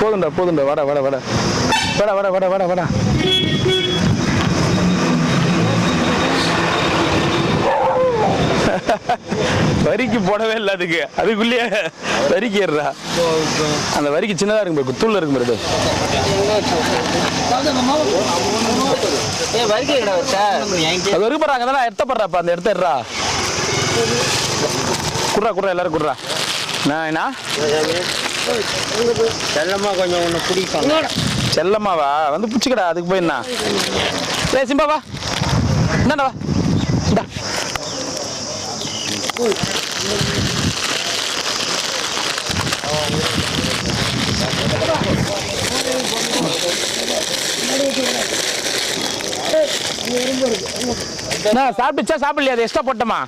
போதும்டா போதும்டா. வாடா வாடா வாடா. வாடா வாடா வாடா வாடா வாடா. வரிக்கு போடவே இல்லை அதுக்கு. அதுக்குள்ளேயே வரிக்கு ஏறுறா. அந்த வரிக்கு சின்னதாக இருக்கும் பாரு குத்தூள்ல இருக்கும் பாரு அது வரைக்கும் போடுறாங்க அதெல்லாம் எடுத்தப்படுறாப்பா அந்த இடத்த குடுறா குடுறா எல்லாரும் குடுறா. என்ன? செல்லமா கொஞ்சம் ஒன்று பிடிப்பாங்க. செல்லம்மாவா? வந்து பிடிச்சிக்கடா அதுக்கு போய் என்ன? ஏய் சிம்பா வா. இந்தாண்டா வா. இந்தா. என்ன சாப்பிட்டுச்சா சாப்பிடலையா? அது எக்ஸ்ட்ரா போட்டோமா?